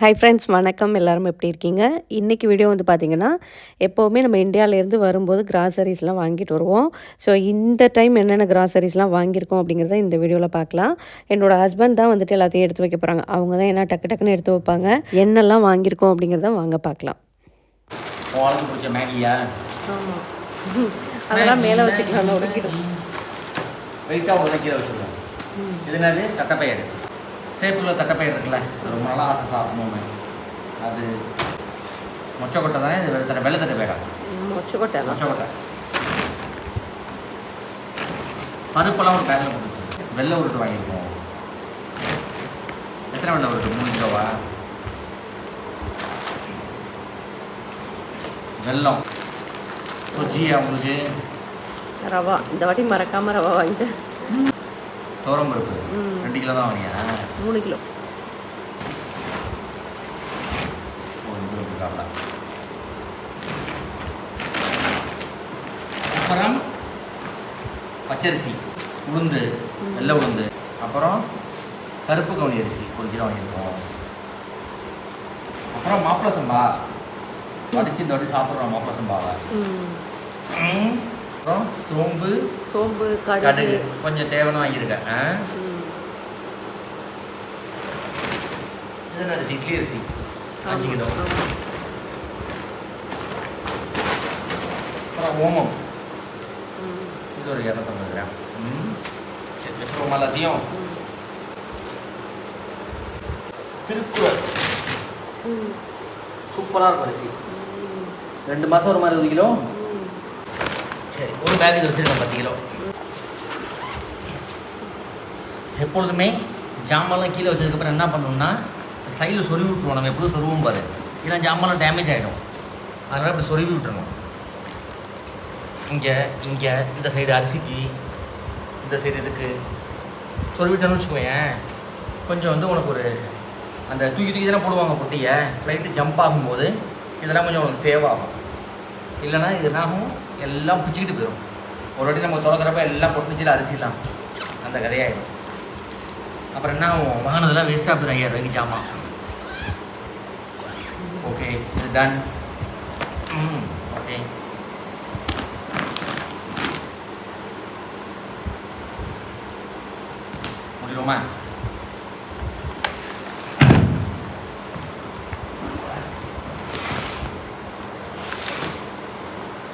Hi friends வணக்கம். எல்லாரும் எப்படி இருக்கீங்க? இன்றைக்கி வீடியோ வந்து பார்த்திங்கன்னா எப்போவுமே நம்ம இந்தியாவிலேருந்து வரும்போது கிராசரிஸ்லாம் வாங்கிட்டு வருவோம். ஸோ இந்த டைம் என்னென்ன கிராசரிஸ்லாம் வாங்கியிருக்கோம் அப்படிங்கிறத இந்த வீடியோவில் பார்க்கலாம். என்னோட ஹஸ்பண்ட் தான் வந்துட்டு எல்லாத்தையும் எடுத்து வைக்க போகிறாங்க அவங்க தான் என்ன டக்கு டக்குன்னு எடுத்து வைப்பாங்க. என்னெல்லாம் வாங்கியிருக்கோம் அப்படிங்கிறத வாங்க பார்க்கலாம். அதெல்லாம் மேலே வச்சுக்கலாம் உடக்கிடும் வெயிட்டாக என்னது? தட்டைப்பயிறு. சேப்பில் தட்டைப்பயிறு இருக்குல்ல அது ரொம்ப நாளாக ஆசை சாப்பிடணுமே அது மொச்சக்கொட்டை தானே இது வெள்ளை வெள்ளை தட்டைப்பயிரா மொச்சக்கொட்டை மொச்சக்கொட்டை. பருப்பெல்லாம் ஒரு பேக்கில் வச்சிருக்கோம். வெள்ளை உருட்டு வாங்கியிருக்கோம். எத்தனை வெள்ளை உருட்டு? மூணு கிலோவா? வெல்லம் சொஜ்ஜியா உங்களுக்கு? ரவா. இந்த வாட்டி மறக்காமல் ரவா வாங்கிட்டேன் துவரம் பருப்பு. ம். ரெண்டு கிலோ தான் வாங்கியா? மூணு கிலோ. ஒரு கிலோ இருக்காங்களா அப்புறம் பச்சரிசி உளுந்து வெள்ளை உளுந்து அப்புறம் கருப்பு கவுனி அரிசி ஒரு கிலோ வாங்கியிருக்கோம். அப்புறம் மாப்பிள சம்பா. வடிச்சு இந்த வாட்டி சாப்பிட்றோம் மாப்பிள சம்பாவை. அப்புறம் சோம்பு சோம்பு கடுகு. கொஞ்சம் தேவைன்னு வாங்கியிருக்கேன். ஆ? ம். இது என்ன அரிசி இட்லி அரிசி அஞ்சு கிலோ. அப்புறம் ஓமம். இது ஒரு இரநூத்தம்பது கிராம் ம் சரி வச்சுருவோம் எல்லாத்தையும். திருக்குறள். சூப்பராக இருக்கும் அரிசி. ரெண்டு மாதம் ஒரு மாதிரி இருபது கிலோ. சரி ஒரு பேக் இது வச்சுருக்கேன் பத்து கிலோ எப்பொழுதுமே ஜாமான்லாம் கீழே வச்சதுக்கப்புறம் என்ன பண்ணணும்னா சைடில் சொருவி விட்டுருவோம். நம்ம எப்பொழுதும் சொருவோம் பாரு. இல்லை ஜாமான்லாம் டேமேஜ் ஆகிடும் அதனால் இப்படி சொருவி விட்டுறணும். இங்கே இங்கே இந்த சைடு அரிசிக்கு இந்த சைடு இதுக்கு. சொருவிட்டோன்னு வச்சுக்கோயேன். கொஞ்சம் வந்து உனக்கு ஒரு அந்த தூக்கி தூக்கி தானே போடுவாங்க பொட்டியை. ஃப்ளைட்டு ஜம்ப் ஆகும்போது இதெல்லாம் கொஞ்சம் உனக்கு சேவ் ஆகும். இல்லைன்னா இதெல்லாம் ஆகும் எல்லாம் பிடிச்சிக்கிட்டு போயிடும் ஒரு வாட்டி நம்ம திறக்கிறப்ப எல்லாம் பொட்டுச்சில் அரிசிலாம் அந்த கதையாயிடும். அப்புறம் என்ன ஆகும்? வாங்கினதெல்லாம் வேஸ்ட்டாக போயிடும் ஐயாயிரம் ரூபாய்க்கு ஜாமான். ஓகே இது டன் ம் ஓகே முடியுமா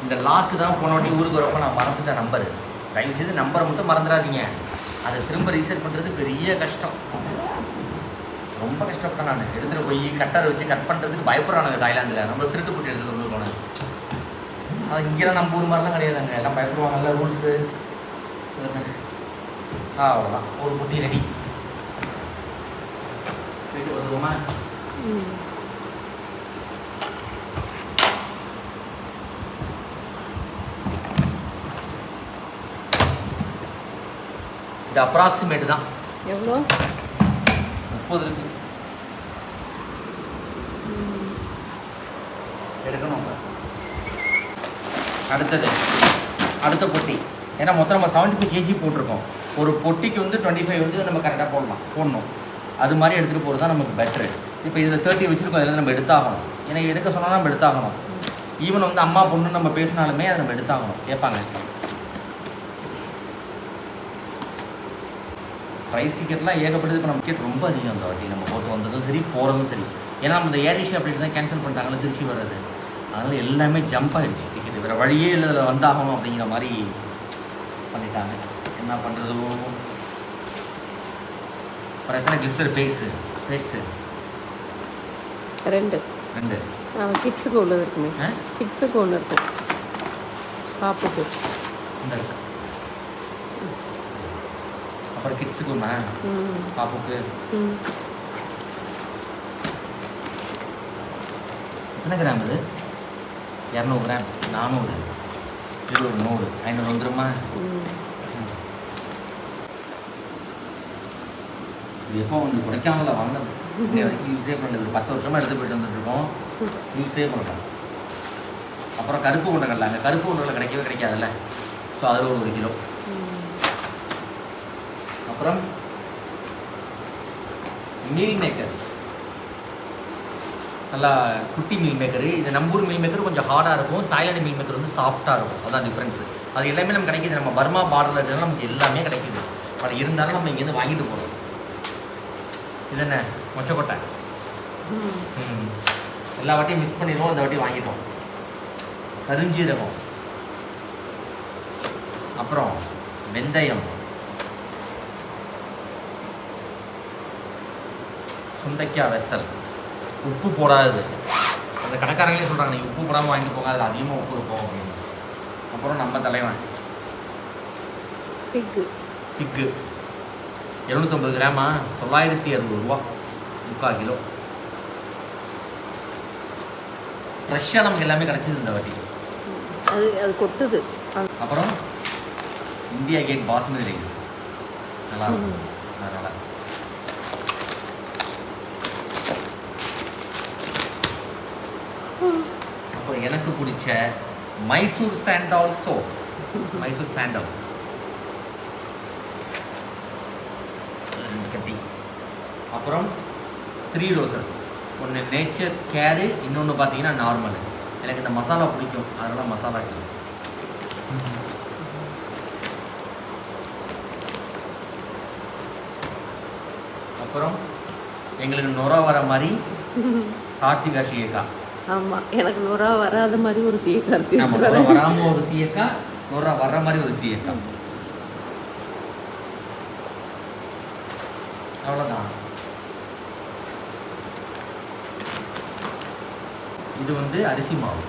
இந்த லாக்கு தான் போன வாட்டி ஊருக்கு வரப்போ நான் மறந்துட்டேன் நம்பர் தயவு செய்து நம்பரை மட்டும் மறந்துடாதீங்க. அதை திரும்ப ரீசெட் பண்ணுறது பெரிய கஷ்டம். ரொம்ப கஷ்டப்பட்டேன் நான். எடுத்துகிட்டு போய் கட்டரை வச்சு கட் பண்ணுறதுக்கு பயப்படுறானுங்க தாய்லாந்தில். நம்ம திருட்டு போட்டு எடுத்துகிட்டு வந்து போனேன். அது இங்கெல்லாம் நம்ம ஊர் மாதிரிலாம் கிடையாதுங்க. எல்லாம் பயப்படுவாங்கல்ல ரூல்ஸு ஆ அவ்வளோதான் ஒரு புட்டி ரெடி போயிட்டு வந்துருவோமா இது அப்ராக்சிமேட் தான். எவ்வளோ? முப்பது இருக்கு எடுக்கணும் அடுத்தது அடுத்த பொட்டி. ஏன்னா மொத்தம் நம்ம செவன்ட்டி ஃபைவ் கேஜி போட்டிருக்கோம். ஒரு பொட்டிக்கு வந்து டுவெண்ட்டி ஃபைவ் வந்து நம்ம கரெக்டாக போடலாம் போடணும். அது மாதிரி எடுத்துகிட்டு போகிறது தான் நமக்கு பெட்ரு இப்போ இதில் தேர்ட்டி வச்சுருக்கோம் இதில் நம்ம எடுத்தாகணும். ஏன்னா எடுக்க சொன்னால் நம்ம எடுத்தாகணும். ஈவன் வந்து அம்மா பொண்ணு நம்ம பேசினாலுமே அதை நம்ம எடுத்தாகணும். கேட்பாங்க. ப்ரைஸ் டிக்கெட்லாம் ஏகப்பட்டது இப்போ நம்ம டிக்கெட் ரொம்ப அதிகம் அந்த வாட்டி. நம்ம போட்டு வந்ததும் சரி போகிறதும் சரி. ஏன்னா நம்ம இந்த ஏர் ஏஷியா அப்படி தான் கேன்சல் பண்ணிட்டாங்களே திருச்சி வர்றது. அதனால் எல்லாமே ஜம்ப் ஆகிடுச்சு டிக்கெட் வேறு வழியே இல்லை இதில் வந்தாகணும் அப்படிங்கிற மாதிரி பண்ணிட்டாங்க. என்ன பண்ணுறது அப்புறம் எத்தனை கிளிஸ்டர் பேஸு பேஸ்ட்டு ரெண்டு. ரெண்டு. கிட்ஸுக்கு உள்ளது இருக்குமே. கிட்ஸுக்கு ஒன்று இருக்கு. பாப்புக்கு இந்த இருக்கு. அப்புறம் கிட்ஸுக்கு ஒன்றா பாப்புக்கு. எத்தனை கிராம் இது இரநூறு கிராம். நானூறு. இது ஒரு நூறு. ஐநூறு வந்துருமா? இது எப்போ வந்து கொடைக்கானலில் வாங்கினது? இன்னை வரைக்கும் யூஸே பண்ணது பத்து வருஷமாக எடுத்து போயிட்டு வந்துட்டு இருக்கோம் யூஸே பண்ணுறோம் அப்புறம் கருப்பு கொண்டக்கடலை அங்கே கருப்பு கொண்டக்கடலை கிடைக்கவே கிடைக்காதுல்ல. ஸோ அதில் ஒரு ஒரு கிலோ. அப்புறம் மீல் மேக்கர் நல்லா குட்டி மீல் மேக்கரு இது நம்பூர் மீல் மேக்கர் கொஞ்சம் ஹார்டாக இருக்கும். தாய்லாந்து மீல் மேக்கர் வந்து சாஃப்டாக இருக்கும். அதான் டிஃப்ரென்ஸு அது எல்லாமே நம்ம கிடைக்கிது. நம்ம பர்மா பார்டரில் இருக்கிறது நமக்கு எல்லாமே கிடைக்கிது. பட் இருந்தாலும் நம்ம இங்கேருந்து வாங்கிட்டு போகிறோம் இது என்ன? மொச்சக்கொட்டை. எல்லா வாட்டியும் மிஸ் பண்ணிடுவோம். இந்த வாட்டி வாங்கிட்டோம். கருஞ்சீரகம். அப்புறம் வெந்தயம். சுண்டைக்காய் வெத்தல். உப்பு போடாதது. அந்த கடைக்காரங்களே சொல்கிறாங்க நீ உப்பு போடாமல் வாங்கிட்டு போங்க அதில் அதிகமாக உப்பு இருக்கும் அப்படின்னு. அப்புறம் நம்ம தலைவன். ஃபிக்கு. ஃபிக்கு. எழுநூற்றம்பது கிராமா தொள்ளாயிரத்தி அறுபது ரூபா. முக்கால் கிலோ. ஃப்ரெஷ்ஷாக நமக்கு எல்லாமே கிடச்சிது இந்த வாட்டி. அது அது கொட்டுது. அப்புறம் இந்தியா கேட் பாஸ்மதி ரைஸ். நல்லா இருக்கும். அதனால் அப்புறம் எனக்கு பிடிச்ச Mysore sandal soap Mysore sandal கட்டி. அப்புறம் த்ரீ ரோசஸ் ஒன்று நேச்சர் கேரு இன்னொன்று பார்த்தீங்கன்னா நார்மலு எனக்கு இந்த மசாலா பிடிக்கும். அதனால மசாலா டீ அப்புறம் எங்களுக்கு நுர வர மாதிரி கார்த்திகா ஆமாம் எனக்கு நூறா வராத மாதிரி ஒரு சீக்கா நம்ம நுர வராம ஒரு சீயக்கா நுர வர்ற மாதிரி ஒரு சீயக்கா அவ்வளோதான் இது வந்து அரிசி மாவு.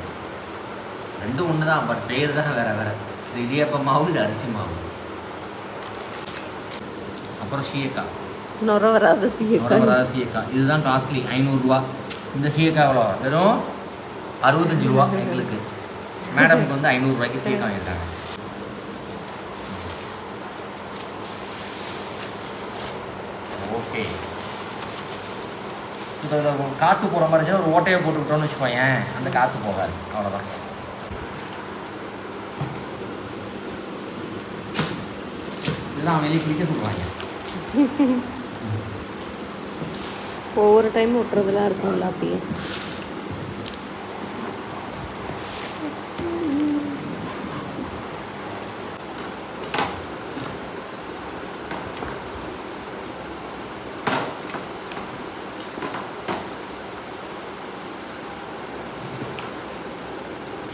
ரெண்டும் ஒன்று தான் பட் பேர் தான் வேற வேற. இது இடியாப்ப மாவு இது அரிசி மாவு. அப்புறம் ஷீயக்கா நுர வராத சீக்கா வராத சீயக்கா இதுதான் காஸ்ட்லி ஐநூறுரூவா இந்த சீயக்கா எவ்வளோ? வெறும் அறுபத்தஞ்சு ரூபா எங்களுக்கு. மேடமுக்கு வந்து ஐநூறுரூவாய்க்கு சீயக்கா வாங்கிட்டாங்க ஓகே. இப்போ காற்று போகிற மாதிரி இருந்துச்சுன்னா ஒரு ஓட்டையை போட்டுக்கிட்டோம்னு வச்சுக்கோயேன். அந்த காற்று போகாது. அவ்வளோதான் இதெல்லாம் வெளியே கிளிக்க சொல்லுவாங்க. ஒவ்வொரு டைம் ஒட்டுறதுலாம் இருக்கும்ல அப்படியே.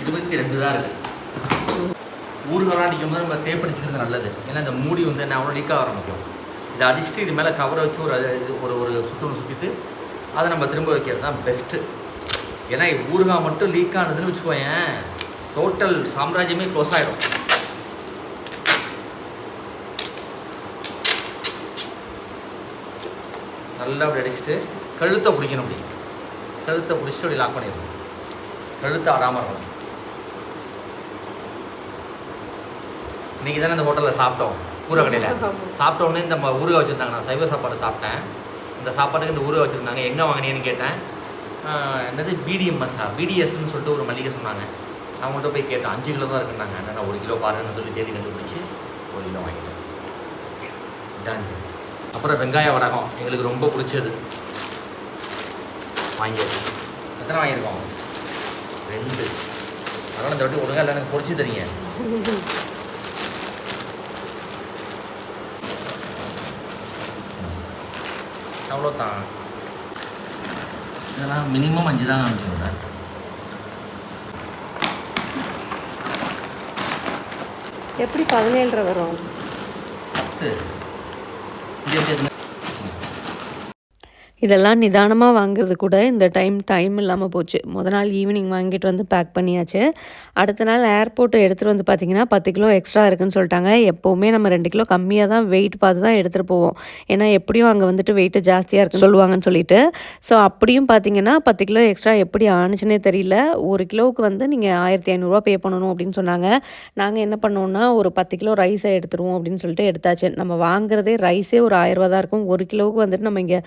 இருபத்தி ரெண்டு தான் இருக்குது ஊர்களாக நிற்கும் போது நம்ம டேப் அடிச்சுக்கிறது நல்லது. ஏன்னா இந்த மூடி வந்து என்ன அவ்வளோ லீக்காக ஆரம்பிக்கும். இதை அடிச்சுட்டு இது மேலே கவரை வச்சு ஒரு இது ஒரு ஒரு சுத்தம் சுற்றிட்டு அதை நம்ம திரும்ப வைக்கிறது தான் பெஸ்ட்டு ஏன்னா ஊறுகாய் மட்டும் லீக் ஆனதுன்னு வச்சுக்கோயேன் டோட்டல் சாம்ராஜ்யமே க்ளோஸ் ஆகிடும் நல்லா அப்படி அடிச்சுட்டு கழுத்தை பிடிக்கணும் அப்படி. கழுத்தை பிடிச்சிட்டு அப்படி லாக் பண்ணிடணும். கழுத்தை ஆடாமல் இருக்கணும். இன்னைக்கு தானே இந்த ஹோட்டலில் சாப்பிட்டோம். ஊற கடையில். சாப்பிட்ட உடனே இந்த ஊறுகாய் வச்சுருந்தாங்க. நான் சைவ சாப்பாடு சாப்பிட்டேன். இந்த சாப்பாட்டுக்கு இந்த ஊறுகாய் வச்சுருந்தாங்க. எங்கே வாங்கினேன்னு கேட்டேன். என்னது? பிடிஎம்எஸ்ஸா பிடிஎஸ்ன்னு சொல்லிட்டு ஒரு மளிகை சொன்னாங்க. அவங்கள்ட்ட போய் கேட்டேன். அஞ்சு கிலோ தான் இருக்குன்னாங்க. நான் ஒரு கிலோ பாருங்கன்னு சொல்லி தேடி கண்டுபிடிச்சி ஒரு கிலோ வாங்கிட்டேன். டன் அப்புறம் வெங்காய வடகம். எங்களுக்கு ரொம்ப பிடிச்சது. வாங்கியாச்சு. எத்தனை வாங்கியிருக்கோம்? ரெண்டு. அதனால் இந்த வாட்டி ஒழுங்கா இல்லை எனக்கு பொறிச்சு தரீங்க. அவ்வளோதான் இதெல்லாம் மினிமம் அஞ்சு தான் காமிச்சுருந்தேன் எப்படி பதினேழரை வரும்? பத்து. இது எப்படி எதுவுமே இதெல்லாம் நிதானமாக வாங்குறது கூட இந்த டைம் டைம் இல்லாமல் போச்சு. முத நாள் ஈவினிங் வாங்கிட்டு வந்து பேக் பண்ணியாச்சு. அடுத்த நாள் ஏர்போர்ட்டை எடுத்துகிட்டு வந்து பார்த்தீங்கன்னா பத்து கிலோ எக்ஸ்ட்ரா இருக்குன்னு சொல்லிட்டாங்க. எப்போவுமே நம்ம ரெண்டு கிலோ கம்மியாக தான் வெயிட் பார்த்து தான் எடுத்துகிட்டு போவோம். ஏன்னா எப்படியும் அங்கே வந்துட்டு வெயிட்டு ஜாஸ்தியாக இருக்குன்னு சொல்லுவாங்கன்னு சொல்லிட்டு. ஸோ அப்படியும் பார்த்தீங்கன்னா பத்து கிலோ எக்ஸ்ட்ரா எப்படி ஆணுச்சுன்னே தெரியல. ஒரு கிலோவுக்கு வந்து நீங்கள் ஆயிரத்தி ஐநூறுரூவா பே பண்ணணும் அப்படின்னு சொன்னாங்க. நாங்கள் என்ன பண்ணோன்னா ஒரு பத்து கிலோ ரைஸை எடுத்துருவோம் அப்படின்னு சொல்லிட்டு எடுத்தாச்சு. நம்ம வாங்குறதே ரைஸே ஒரு ஆயிரரூவா தான் இருக்கும். ஒரு கிலோவுக்கு வந்துட்டு நம்ம இங்கே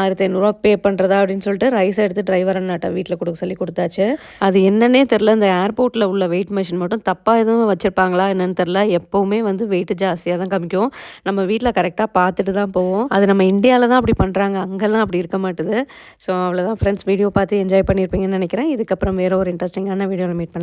ஆயிரத்தி ஆயிரத்தி ஐநூறுரூவா பே பண்ணுறதா அப்படின்னு சொல்லிட்டு ரைஸ் எடுத்து டிரைவர் அண்ணாட்ட வீட்டில் கொடுக்க சொல்லி கொடுத்தாச்சு. அது என்னன்னே தெரில இந்த ஏர்போர்ட்டில் உள்ள வெயிட் மிஷின் மட்டும் தப்பாக எதுவும் வச்சுருப்பாங்களா என்னன்னு தெரில எப்போவுமே வந்து வெயிட் ஜாஸ்தியாக தான் காமிக்கும். நம்ம வீட்டில் கரெக்டாக பார்த்துட்டு தான் போவோம். அது நம்ம இந்தியாவில் தான் அப்படி பண்ணுறாங்க அங்கெல்லாம் அப்படி இருக்க மாட்டுது. ஸோ அவ்வளோதான் ஃப்ரெண்ட்ஸ் வீடியோ பார்த்து என்ஜாய் பண்ணியிருப்பீங்கன்னு நினைக்கிறேன். இதுக்கப்புறம் வேறு ஒரு இன்ட்ரெஸ்டிங்கான வீடியோவில் மீட் பண்ணலாம்.